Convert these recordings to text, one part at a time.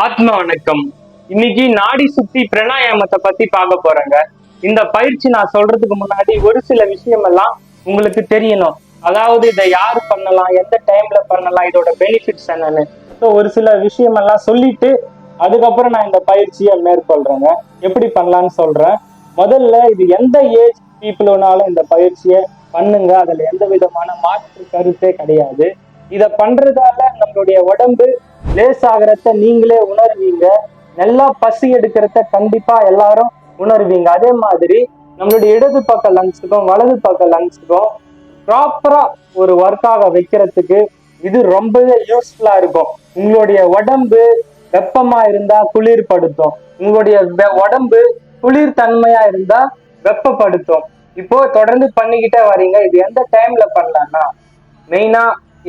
ஆத்ம வணக்கம். இன்னைக்கு நாடி சுத்தி பிரணாயாமத்தை பத்தி பார்க்க போறேங்க. இந்த பயிற்சி நான் சொல்றதுக்கு முன்னாடி ஒரு சில விஷயம் எல்லாம் உங்களுக்கு தெரியணும். அதாவது இதை யார் பண்ணலாம்? எந்த டைம்ல பண்ணலாம்? இதோட பெனிஃபிட்ஸ் என்னன்னு. ஸோ ஒரு சில விஷயம் எல்லாம் சொல்லிட்டு அதுக்கப்புறம் நான் இந்த பயிற்சியை மேற்கொள்றேங்க. எப்படி பண்ணலாம்னு சொல்றேன். முதல்ல இது எந்த ஏஜ் பீப்புளுனாலும் இந்த பயிற்சியை பண்ணுங்க. அதுல எந்த விதமான மாற்று கருத்தே கிடையாது. இதை பண்றதால நம்மளுடைய உடம்பு லேசாகிறத நீங்களே உணர்வீங்க. நல்லா பசி எடுக்கிறத கண்டிப்பா எல்லாரும் உணர்வீங்க. அதே மாதிரி நம்மளுடைய இடது பக்க லங்ஸுக்கும் வலது பக்க லங்ஸுக்கும் ப்ராப்பரா ஒரு ஒர்க்காக வைக்கிறதுக்கு இது ரொம்பவே யூஸ்ஃபுல்லா இருக்கும். உங்களுடைய உடம்பு வெப்பமா இருந்தா குளிர்படுத்தும். உங்களுடைய உடம்பு குளிர் தன்மையா இருந்தா வெப்பப்படுத்தும். இப்போ தொடர்ந்து பண்ணிக்கிட்டே வரீங்க இது எந்த டைம்ல பண்ணலாம்னா மெயினா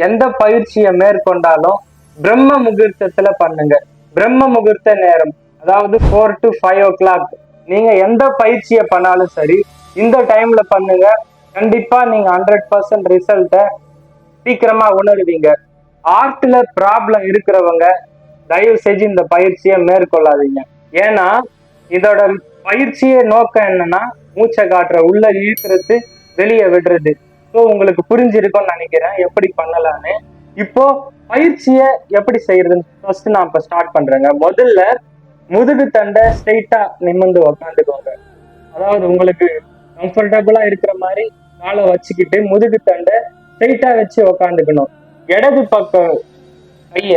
எந்த பயிற்சியை மேற்கொண்டாலும் பிரம்ம முகூர்த்தத்துல பண்ணுங்க. பிரம்ம முகூர்த்த நேரம் அதாவது four to five o'clock நீங்க எந்த பயிற்சியை பண்ணாலும் சரி இந்த டைம்ல பண்ணுங்க. கண்டிப்பா நீங்க ஹண்ட்ரட் பர்சன்ட் ரிசல்ட்டை சீக்கிரமா உணருவீங்க. ஆர்ட்ல ப்ராப்ளம் இருக்கிறவங்க தயவு செஞ்சு இந்த பயிற்சியை மேற்கொள்ளாதீங்க. ஏன்னா இதோட பயிற்சியே நோக்கம் என்னன்னா மூச்சை காட்டுற உள்ள இழுக்கிறது வெளியே விடுறது. ஸோ உங்களுக்கு புரிஞ்சிருக்கும்னு நினைக்கிறேன். எப்படி பண்ணலான்னு இப்போ பயிற்சியை எப்படி செய்யறதுன்னு ஃபர்ஸ்ட் நான் இப்போ ஸ்டார்ட் பண்றேங்க. முதல்ல முதுகு தண்டை ஸ்ட்ரைட்டா நிமிர்ந்து உக்காந்துக்கோங்க. அதாவது உங்களுக்கு கம்ஃபர்டபுளா இருக்கிற மாதிரி காலை வச்சுக்கிட்டு முதுகு தண்டை ஸ்ட்ரைட்டா வச்சு உக்காந்துக்கணும். இடது பக்கம் கைய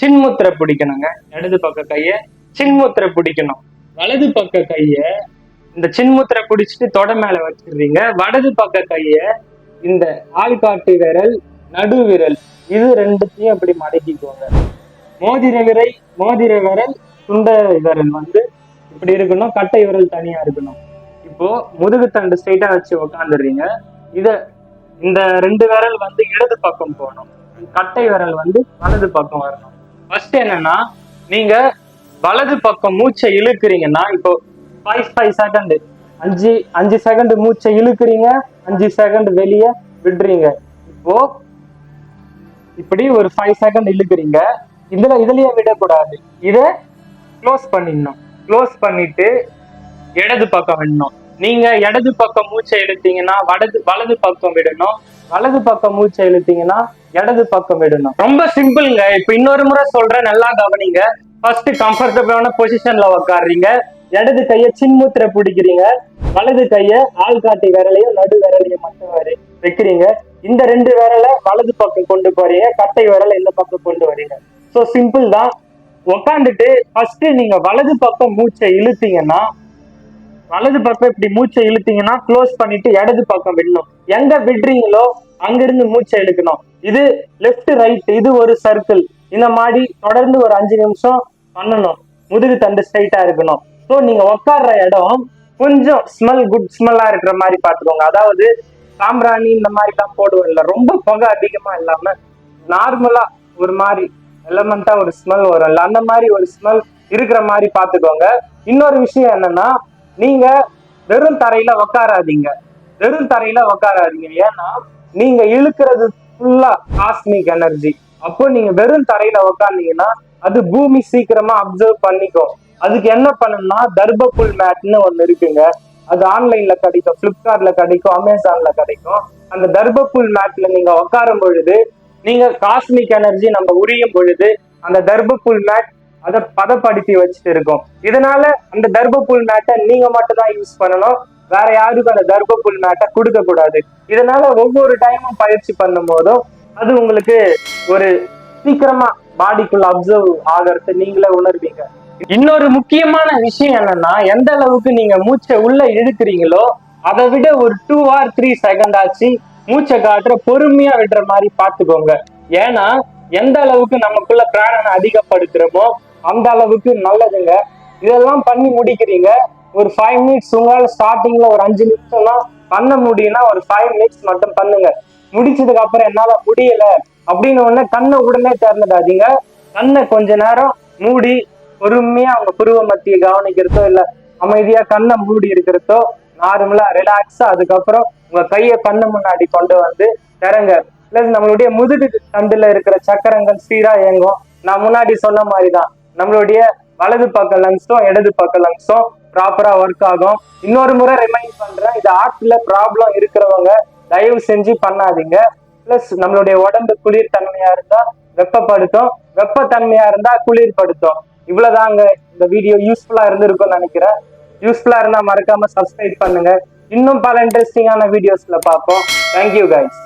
சின்முத்திரை பிடிக்கணுங்க. இடது பக்க கைய சின்முத்திரை பிடிக்கணும். வலது பக்க கைய இந்த சின்முத்திரை பிடிச்சிட்டு தொட மேல வச்சிடுறீங்க. வலது பக்க கைய இந்த ஆள்காட்டு விரல் நடு விரல் இது ரெண்டுத்தையும் அப்படி மடக்கிக்கோங்க. மோதிர விரை மோதிர விரல் சுண்ட விரல் வந்து இப்படி இருக்கணும் கட்டை விரல் தனியா இருக்கணும். இப்போ முதுகு தண்டு ஸ்ட்ரைட்டா வச்சு உக்காந்துடுறீங்க. இத இந்த ரெண்டு விரல் வந்து இடது பக்கம் போகணும். கட்டை விரல் வந்து வலது பக்கம் வரணும். ஃபர்ஸ்ட் என்னன்னா நீங்க வலது பக்கம் மூச்சை இழுக்கிறீங்கன்னா இப்போ ஃபைவ் ஃபைவ் செகண்ட் அஞ்சு அஞ்சு செகண்ட் மூச்சை இழுக்கிறீங்க அஞ்சு செகண்ட் வெளியே விடுறீங்க. இப்போ இப்படி ஒரு ஃபைவ் செகண்ட் இழுக்கிறீங்க. இதுல இதுலயே விடக்கூடாது. இதை க்ளோஸ் பண்ணிடணும். க்ளோஸ் பண்ணிட்டு இடது பக்கம் விடணும். நீங்க இடது பக்கம் மூச்சை இழுத்தீங்கன்னா வலது வலது பக்கம் விடணும். வலது பக்கம் மூச்சை இழுத்தீங்கன்னா இடது பக்கம் விடணும். ரொம்ப சிம்பிள்ங்க இப்ப இன்னொரு முறை சொல்றேன். நல்லா கவனிங்க. ஃபர்ஸ்ட் கம்ஃபர்டபுளான பொசிஷன்ல உட்காடுறீங்க இடது கையை சின்முத்திரை பிடிக்கிறீங்க. வலது கையை ஆள்காட்டி விரலையும் நடு விரலையும் மட்டும் வரை வைக்கிறீங்க. இந்த ரெண்டு விரலை வலது பக்கம் கொண்டு போறீங்க கட்டை விரலை இந்த பக்கம் கொண்டு வரீங்க ஸோ சிம்பிள் தான். உக்காந்துட்டு ஃபர்ஸ்ட் நீங்க வலது பக்கம் மூச்சை இழுத்தீங்கன்னா வலது பக்கம் இப்படி மூச்சை இழுத்தீங்கன்னா க்ளோஸ் பண்ணிட்டு இடது பக்கம் விடணும். எங்க விடுறீங்களோ அங்கிருந்து மூச்சை இழுக்கணும் இது லெஃப்ட் ரைட் இது ஒரு சர்க்கிள் இந்த மாதிரி தொடர்ந்து ஒரு அஞ்சு நிமிஷம் பண்ணணும். முதுகு தண்டு ஸ்ட்ரைட்டா இருக்கணும். ஸோ நீங்க உட்கார்ற இடம் கொஞ்சம் ஸ்மெல் குட் ஸ்மெல்லா இருக்கிற மாதிரி பார்த்துக்கோங்க. அதாவது சாம்பிராணி இந்த மாதிரி எல்லாம் போடுவோம் ரொம்ப புகை அதிகமா இல்லாம நார்மலா ஒரு மாதிரி எலமெண்டா ஒரு ஸ்மெல் வரும்ல அந்த மாதிரி ஒரு ஸ்மெல் இருக்கிற மாதிரி பாத்துக்கோங்க இன்னொரு விஷயம் என்னன்னா நீங்க வெறும் தரையில உக்காராதீங்க. வெறும் தரையில உக்காராதீங்க. ஏன்னா நீங்க இழுக்கிறது ஃபுல்லா காஸ்மிக் எனர்ஜி அப்போ நீங்க வெறும் தரையில உக்காந்தீங்கன்னா அது பூமி சீக்கிரமா அப்சர்வ் பண்ணிக்கும். அதுக்கு என்ன பண்ணணும்னா தர்பப்புல் மேட்னு ஒண்ணு இருக்குங்க. அது ஆன்லைன்ல கிடைக்கும் பிளிப்கார்ட்ல கிடைக்கும் அமேசான்ல கிடைக்கும். அந்த தர்பப்புல் மேட்ல நீங்க உட்காரும் பொழுது நீங்க காஸ்மிக் எனர்ஜி நம்ம உரியும் பொழுது அந்த தர்பப்புல் மேட் அதை பதப்படுத்தி வச்சுட்டு இருக்கும். இதனால அந்த தர்பப்புல் மேட்டை நீங்க மட்டும் தான் யூஸ் பண்ணணும். வேற யாருக்கும் அந்த தர்பப்புல் மேட்டை கொடுக்க கூடாது இதனால ஒவ்வொரு டைமும் பயிற்சி பண்ணும் போதும் அது உங்களுக்கு ஒரு சீக்கிரமா பாடிக்குள்ள அப்சர்வ் ஆகிறது நீங்களே உணர்வீங்க. இன்னொரு முக்கியமான விஷயம் என்னன்னா எந்த அளவுக்கு நீங்க மூச்சை உள்ள இழுக்கிறீங்களோ அதை விட ஒரு டூ ஆர் த்ரீ செகண்ட் ஆச்சு மூச்சை காட்டுற பொறுமையா விடுற மாதிரி பாத்துக்கோங்க ஏன்னா எந்த அளவுக்கு நமக்குள்ள பிராணனை அதிகப்படுத்துறோமோ அந்த அளவுக்கு நல்லதுங்க. இதெல்லாம் பண்ணி முடிக்கிறீங்க. ஒரு ஃபைவ் மினிட்ஸ் உங்களால ஸ்டார்டிங்ல ஒரு அஞ்சு நிமிஷம் தான் பண்ண முடியும்னா ஒரு ஃபைவ் மினிட்ஸ் மட்டும் பண்ணுங்க. முடிச்சதுக்கு அப்புறம் என்னால முடியல அப்படின்னு உடனே கண்ணை உடனே திறந்துடாதீங்க. கண்ணை கொஞ்ச நேரம் மூடி பொறுமையா அவங்க புருவ மத்திய கவனிக்கிறதோ இல்ல அமைதியா கண்ணை மூடி இருக்கிறதோ நார்மலா ரிலாக்ஸா அதுக்கப்புறம் உங்க கையை கண்ணு முன்னாடி கொண்டு வந்து திறங்க பிளஸ் நம்மளுடைய முதுகு தண்டுல இருக்கிற சக்கரங்கள் சீரா இயங்கும். நான் முன்னாடி சொன்ன மாதிரிதான். நம்மளுடைய வலது பக்க லங்ஸும் இடது பக்க லங்ஸும் ப்ராப்பரா ஒர்க் ஆகும். இன்னொரு முறை ரிமைண்ட் பண்றேன் இது ஹார்ட்ல ப்ராப்ளம் இருக்கிறவங்க தயவு செஞ்சு பண்ணாதீங்க. பிளஸ் நம்மளுடைய உடம்பு குளிர் தன்மையா இருந்தா வெப்பப்படுத்தும். வெப்பத்தன்மையா இருந்தா குளிர்படுத்தும். இவ்வளவுதாங்க இந்த வீடியோ யூஸ்ஃபுல்லா இருந்திருக்கும்னு நினைக்கிறேன். யூஸ்ஃபுல்லா இருந்தா மறக்காம சப்ஸ்கிரைப் பண்ணுங்க. இன்னும் பல இன்ட்ரெஸ்டிங்கான வீடியோஸ்ல பார்ப்போம். Thank you guys